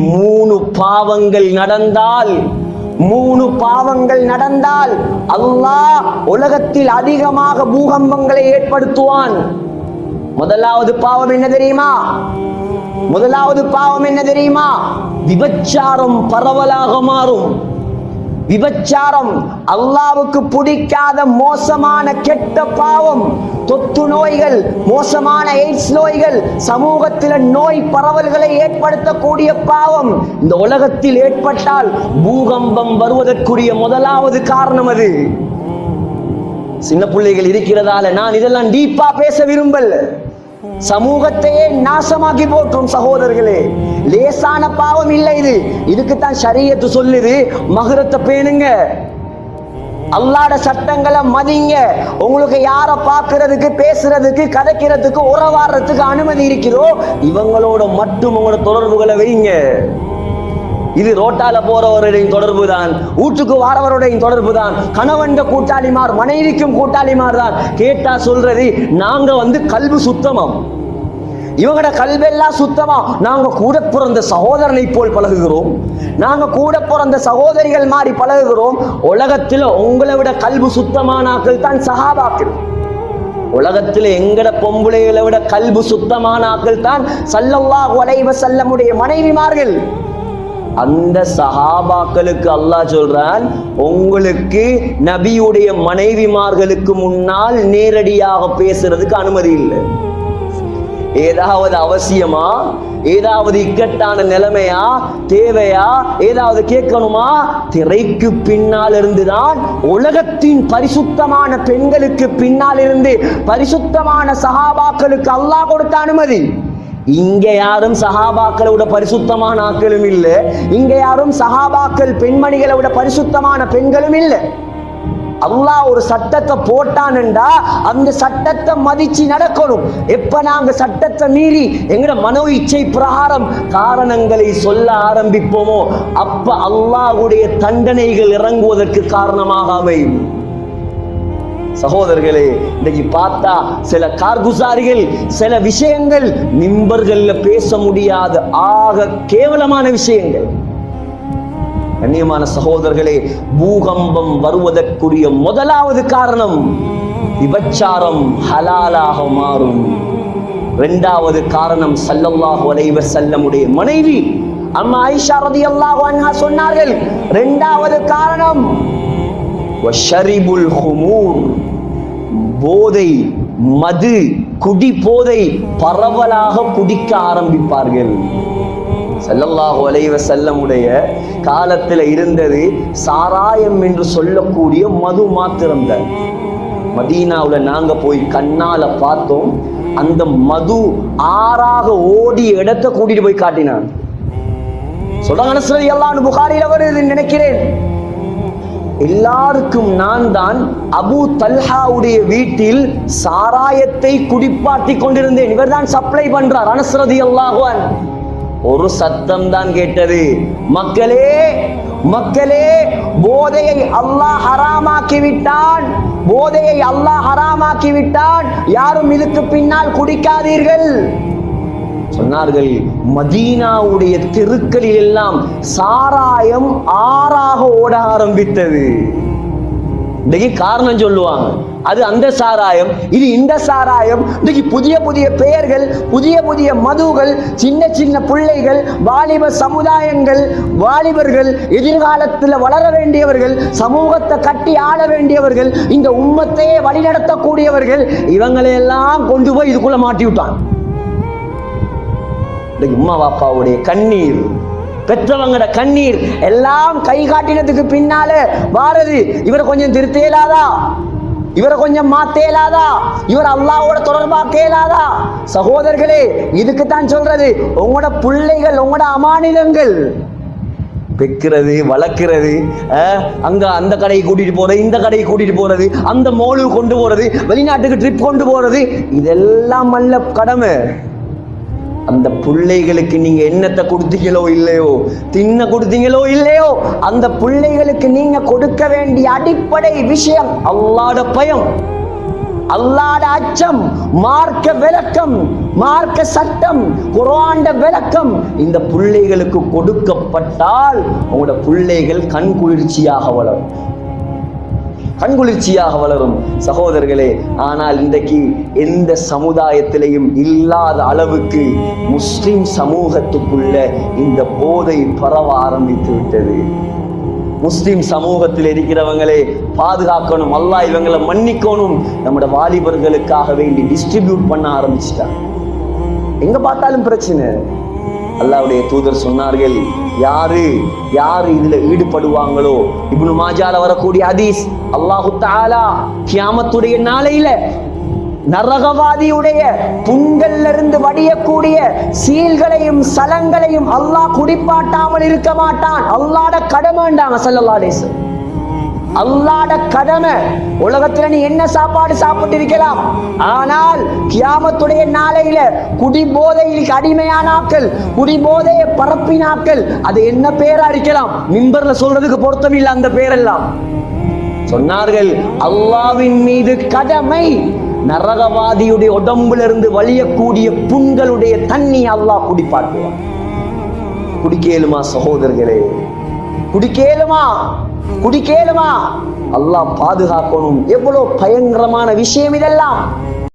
மூணு பாவங்கள் நடந்தால் மூணு பாவங்கள் நடந்தால் அல்லாஹ் உலகத்தில் அதிகமாக பூகம்பங்களை ஏற்படுத்துவான். முதலாவது பாவம் என்ன தெரியுமா? முதலாவது பாவம் என்ன தெரியுமா? விபச்சாரம் பரவலாக மாறும். விபச்சாரம் அல்லாவுக்கு பிடிக்காத மோசமான கெட்ட பாவம் தொத்து நோய்கள் மோசமான எய்ட்ஸ் நோய்கள் சமூகத்தில் நோய் பரவல்களை ஏற்படுத்தக்கூடிய பாவம் இந்த உலகத்தில் ஏற்பட்டால் பூகம்பம் வருவதற்குரிய முதலாவது காரணம் அது. சின்ன பிள்ளைகள் இருக்கிறதால நான் இதெல்லாம் டீப்பா பேச விரும்பல. சமூகத்தையே நாசமாக்கி போற்றும் சகோதரர்களே லேசான பாவம் இல்லை இது. இதுக்குத்தான் சரியத்து சொல்லுது. மகுரத்தை பேணுங்க. அல்லாட சட்டங்களை மதிங்க. உங்களுக்கு யார பாக்குறதுக்கு பேசுறதுக்கு கதைக்கிறதுக்கு உறவாடுறதுக்கு அனுமதி இருக்கிறோ இவங்களோட மட்டும் உங்களோட தொடர்புகளை வைங்க. இது ரோட்டால போறவருடைய தொடர்பு தான் வீட்டுக்கு வாரவருடைய தொடர்பு தான் கணவன் கூட்டாளிமார் மனைவிக்கும் கூட்டாளிமார் தான் கேட்டா சொல்றது நாங்க வந்து கல்வி சுத்தமம். இவங்களோட கல்வெல்லாம் சுத்தமா. நாங்க கூட பிறந்த சகோதரனை போல் பழகுகிறோம். நாங்க கூட பிறந்த சகோதரிகள் மாதிரி பழகுகிறோம். உலகத்துல உங்களை விட கல்வி சுத்தமானாக்கள் தான் சகாபாக்கள். உலகத்தில் எங்கட பொம்பளைகளை விட கல்பு சுத்தமான ஆக்கள் தான் சல்லல்லாஹு அலைஹி வஸல்லமுடைய மனைவிமார்கள். அந்த சஹாபாக்களுக்கு அல்லாஹ் சொல்றான் உங்களுக்கு நபியுடைய மனைவிமார்களுக்கு முன்னால் நேரடியாக பேசுறதுக்கு அனுமதி இல்லை. ஏதாவது அவசியமா? ஏதாவது இக்கட்டான நிலைமையா? தேவையா? ஏதாவது கேட்கணுமா? திரைக்கு பின்னால் இருந்துதான் உலகத்தின் பரிசுத்தமான பெண்களுக்கு பின்னால் இருந்து பரிசுத்தமான சகாபாக்களுக்கு அல்லாஹ் கொடுத்த அனுமதி. இங்க யாரும் சஹாபாக்களை விட பரிசுத்தமான ஆக்களும் இல்லை. இங்க யாரும் சஹாபாக்கள் பெண்மணிகளை விட பரிசுத்தமான பெண்களும் இல்லை. அல்லாஹ் ஒரு சட்டத்தை போட்டான்டா அந்த சட்டத்தை மதிச்சு நடக்கணும். எப்ப நாங்க சட்டத்தை மீறி எங்கட மனோ இச்சை பிரகாரம் காரணங்களை சொல்ல ஆரம்பிப்போமோ அப்ப அல்லாஹ்வுடைய தண்டனைகள் இறங்குவதற்கு காரணமாக அமையும். சகோதரர்களே இன்னைக்கு பார்த்தா சில கார்குசாரிகள் சில விஷயங்கள் நிம்பர்கள்ல பேச முடியாத. ஆக கேவலமான விஷயங்கள். கண்ணியமான சகோதரர்களே பூகம்பம் வருவதற்குரிய முதலாவது காரணம் விபச்சாரம் ஹலாலாக மாறும். இரண்டாவது காரணம் சல்லல்லாஹு அலைவ செல்லமுடைய மனைவி. அம்மா ரதி ரலியல்லாஹு அண்ணா சொன்னார்கள் இரண்டாவது காரணம் ஷரிபுல் ஹுமூர். போதை மது குடி போதை பரவலாக குடிக்க ஆரம்பிப்பார்கள். ஸல்லல்லாஹு அலைஹி செல்லமுடைய காலத்தில் இருந்தது சாராயம் என்று சொல்லக்கூடிய மது மாத்திரம்தான். மதீனாவுல நாங்க போய் கண்ணால பார்த்தோம். அந்த மது ஆறாக ஓடி இடத்தை கூட்டிட்டு போய் காட்டினான் சொல்றாங்க மனசுல எல்லாம் புகாரில வருது நினைக்கிறேன். எல்லாருக்கும் நான் தான் அபு தல்ஹாவுடைய வீட்டில் சாராயத்தை குடிப்பாட்டி கொண்டிருந்தேன். இவர்தான் சப்ளை பண்றார் அனஸ்ரதி அல்லாஹுவன் ஒரு சத்தம் தான் கேட்டது. மக்களே மக்களே போதையை அல்லாஹ் ஹராமாக்கி விட்டான். போதையை அல்லாஹ் ஹராமாக்கி விட்டான். யாரும் இதுக்கு பின்னால் குடிக்காதீர்கள். சொன்னார்கள் மதீனாவுடைய தெருக்களில் எல்லாம் சாராயம் ஆறாக ஓட ஆரம்பித்தது. இன்னைக்கு காரணம் சொல்லுவாங்க. அது அந்த சாராயம் இது இந்த சாராயம். இன்னைக்கு புதிய புதிய பெயர்கள் புதிய புதிய மதுகள் சின்ன சின்ன பிள்ளைகள் வாலிப சமுதாயங்கள் வாலிபர்கள் எதிர்காலத்தில் வளர வேண்டியவர்கள் சமூகத்தை கட்டி ஆள வேண்டியவர்கள் இந்த உம்மத்தையே வழிநடத்தக்கூடியவர்கள் இவங்களையெல்லாம் கொண்டு போய் இதுக்குள்ள மாட்டி விட்டான் இன்னைக்கு உம்மா பாப்பாவுடைய கண்ணீர். பெற்றவங்கட கண்ணீர். எல்லாம் கை காட்டினதுக்கு பின்னாலே வாரது இவரை கொஞ்சம் திருத்தேலாதா இவரை கொஞ்சம் மாத்தேலாதா இவர் அல்லாவோட தொடர்பாக்கேலாதா சகோதரர்களே இதுக்கு தான் சொல்றது. உங்களோட பிள்ளைகள் உங்களோட அமானிதங்கள். பெக்கிறது வளர்க்கிறது அங்க அந்த கடையை கூட்டிட்டு போறது இந்த கடையை கூட்டிட்டு போறது அந்த மோலு கொண்டு போறது வெளிநாட்டுக்கு ட்ரிப் கொண்டு போறது இதெல்லாம் நல்ல கடமை. அந்த பிள்ளைகளுக்கு நீங்க என்னத்தை கொடுத்தீங்களோ இல்லையோ தின்ன கொடுத்தீங்களோ இல்லையோ அந்த பிள்ளைகளுக்கு நீங்க கொடுக்க வேண்டிய அடிப்படை விஷயம் அல்லாட பயம் அல்லாட அச்சம் மார்க்க விளக்கம் மார்க்க சட்டம் குராண்ட விளக்கம். இந்த பிள்ளைகளுக்கு கொடுக்கப்பட்டால் உங்களோட பிள்ளைகள் கண் குளிர்ச்சியாக வளரும். கண்குளிர்ச்சியாக வளரும் சகோதரர்களே ஆனால் இன்றைக்கு எந்த சமுதாயத்திலையும் இல்லாத அளவுக்கு முஸ்லிம் சமூகத்துக்குள்ள இந்த போதை பரவ ஆரம்பித்து விட்டது. முஸ்லிம் சமூகத்தில் இருக்கிறவங்களே பாதுகாக்கணும் அல்லா இவங்களை மன்னிக்கணும் நம்மட வாலிபர்களுக்காக வேண்டி டிஸ்ட்ரிபியூட் பண்ண ஆரம்பிச்சிட்டாங்க. எங்க பார்த்தாலும் பிரச்சனை. அல்லாவுடைய தூதர் சொன்னார்கள் யாரு யாரு இதுல ஈடுபடுவாங்களோ? இப்னு மாஜால வரக்கூடிய ஹதீஸ் அல்லாஹு தாலா கியாமத்துடைய நாளையில நரகவாதியுடைய புண்கள்ல இருந்து வடியக்கூடிய சீல்களையும் சலங்களையும் அல்லாஹ் குடிப்பாட்டாமல் இருக்க மாட்டான். அல்லாட கடமாண்டாங்க சல்லல்லாடேசன் அல்லாட கடமை. உலகத்துல நீ என்ன சாப்பாடு சாப்பிட்டு இருக்கலாம்? ஆனால் கியாமத்துடைய நாளையில குடி போதையில் அடிமையானாக்கள் குடி போதையை பரப்பினாக்கள் அது என்ன பேரா இருக்கலாம்? மிம்பர்ல சொல்றதுக்கு பொருத்தம் இல்லை அந்த பேரெல்லாம். சொன்னார்கள் அல்லாவின் மீது கடமை. நரகவாதியுடைய உடம்புல இருந்து வழியக்கூடிய புண்களுடைய தண்ணி அல்லாஹ் குடிப்பாட்டுவான். குடிக்கேலுமா சகோதரர்களே? குடிக்கேலுமா குடிக்கேலுமா அல்லாஹ் பாதுகாக்கணும். எவ்வளவு பயங்கரமான விஷயம் இதெல்லாம்.